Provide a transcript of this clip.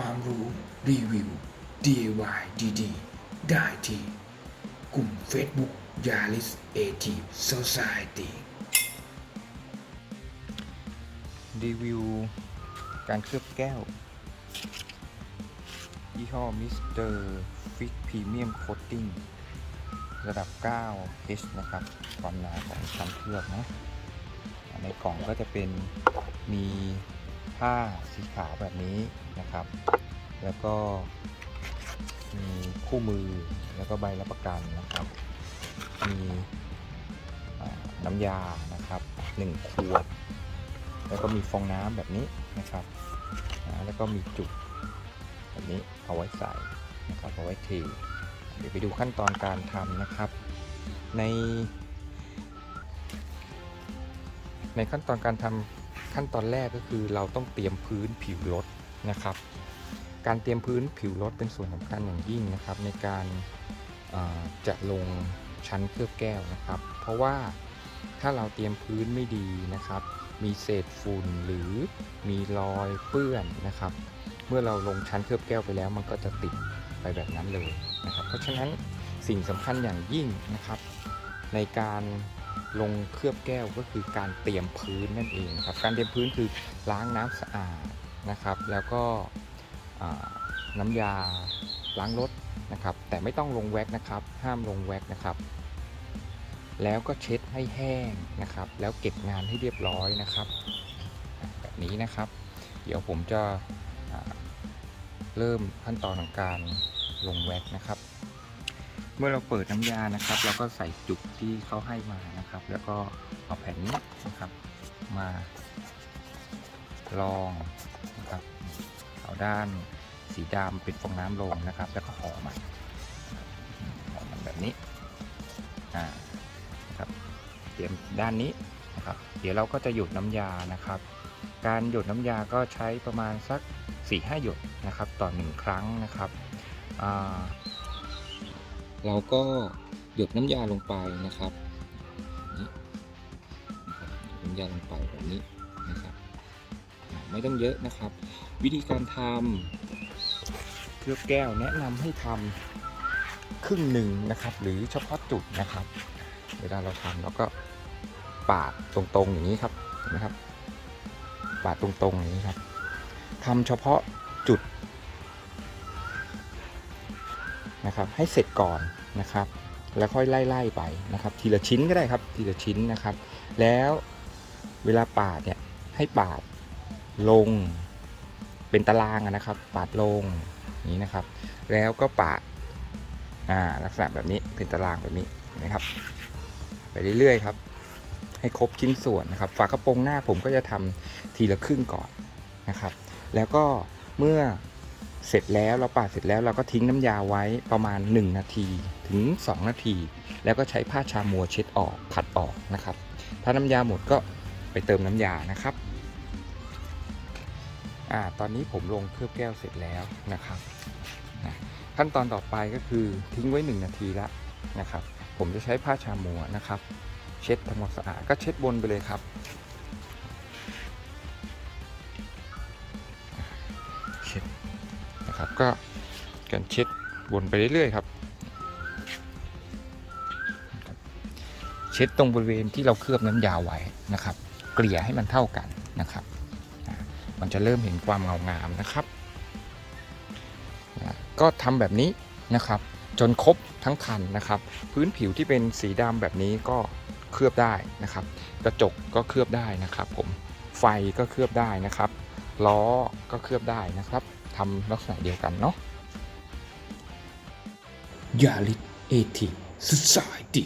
ความรู้รีวิว DIY ดีๆ ได้ที่กลุ่ม Facebook Yaris a t Society รีวิว การเคลือบแก้ว ยี่ห้อมิสเตอร์ฟิกพรีเมียมโคตติ้งระดับ 9H นะครับ ความหนาของชั้นเคลือบนะ ในกล่องก็จะเป็นมี ผ้าสีขาวแบบนี้นะครับ แล้วก็มีคู่มือแล้วก็ใบรับประกันนะครับ มีน้ำยานะครับ1ขวด แล้วก็มีฟองน้ำแบบนี้นะครับนะแล้วก็มีจุกแบบนี้เอาไว้ใส่นะครับเอาไว้เทเดี๋ยวไปดูขั้นตอนการทำนะครับ ใน ในขั้นตอนการทำ ขั้นตอนแรกก็คือเราต้องเตรียมพื้นผิวรถนะครับ การเตรียมพื้นผิวรถเป็นส่วนสำคัญอย่างยิ่งนะครับ ในการจะลงชั้นเคลือบแก้วนะครับ เพราะว่าถ้าเราเตรียมพื้นไม่ดีนะครับ มีเศษฝุ่นหรือมีรอยเปื้อนนะครับ เมื่อเราลงชั้นเคลือบแก้วไปแล้ว มันก็จะติดไปแบบนั้นเลยนะครับ เพราะฉะนั้นสิ่งสำคัญอย่างยิ่งนะครับ ในการ ลงเคลือบแก้วก็คือการเตรียมพื้นนั่นเองครับการเตรียมพื้นคือล้างน้ำสะอาดนะครับ แล้วก็น้ำยาล้างรถนะครับ แต่ไม่ต้องลงแว็กนะครับ ห้ามลงแว็กนะครับ แล้วก็เช็ดให้แห้งนะครับ แล้วเก็บงานให้เรียบร้อยนะครับ แบบนี้นะครับ เดี๋ยวผมจะเริ่มขั้นตอนของการลงแว็กนะครับ เมื่อเราเปิดน้ำยานะครับ เราก็ใส่จุกที่เขาให้มานะครับ แล้วก็เอาแผ่นนี้นะครับ มาลองนะครับเอาด้านสีดำเป็นฟองน้ำลงนะครับ แล้วก็ห่อมันห่อมันแบบนี้อ่านะครับเตรียมด้านนี้นะครับ เดี๋ยวเราก็จะหยดน้ำยานะครับ การหยดน้ำยาก็ใช้ประมาณสัก4-5หยดนะครับ ต่อ1ครั้งนะครับอ่า เราก็หยดน้ำยาลงไปนะครับน,บน้ำยาลงไปแบบนี้นะครับ ไม่ต้องเยอะนะครับ วิธีการทำเคลือบแก้วแนะนำให้ทำครึ่งหนึ่งนะครับ หรือเฉพาะจุดนะครับ เวลาเราทำเราก็ปาดตรงๆอย่างนี้ครับเห็นไหมครับปาดตรงๆอย่างนี้ครับทำเฉพาะจุด นะครับให้เสร็จก่อนนะครับแล้วค่อยไล่ๆไปนะครับ ทีละชิ้นก็ได้ครับทีละชิ้นนะครับ แล้วเวลาปาดเนี่ยให้ปาดลงเป็นตารางนะครับ ปาดลงนี้นะครับ แล้วก็ปาดอ่าลักษณะแบบนี้เป็นตารางแบบนี้นไหมครับ ไปเรื่อยๆครับ ให้ครบชิ้นส่วนนะครับ ฝากระโปรงหน้าผมก็จะทำทีละครึ่งก่อนนะครับ แล้วก็เมื่อ เสร็จแล้วเราปาดเสร็จแล้วเราก็ทิ้งน้ำยาไว้ประมาณ 1 นาทีถึง 2 นาที แล้วก็ใช้ผ้าชามัวเช็ดออกขัดออกนะครับ ถ้าน้ำยาหมดก็ไปเติมน้ำยานะครับอ่าตอนนี้ผมลงเคลือบแก้วเสร็จแล้วนะครับนะขั้นตอนต่อไปก็คือทิ้งไว้ 1 นาทีละนะครับ ผมจะใช้ผ้าชามัวนะครับ เช็ดทำความสะอาดก็เช็ดบนไปเลยครับ นะครับ ก็การเช็ดบนไปเรื่อยๆครับ เช็ดตรงบริเวณที่เราเคลือบน้ำยาไว้นะครับ เกลี่ยให้มันเท่ากันนะครับ มันจะเริ่มเห็นความเงางามนะครับ ก็ทำแบบนี้นะครับ จนครบทั้งคันนะครับ พื้นผิวที่เป็นสีดำแบบนี้ก็เคลือบได้นะครับ กระจกก็เคลือบได้นะครับ ผมไฟก็เคลือบได้นะครับ ล้อก็เคลือบได้นะครับ ทำลักษณะเดียวกันเนาะ Yaris a t i v Society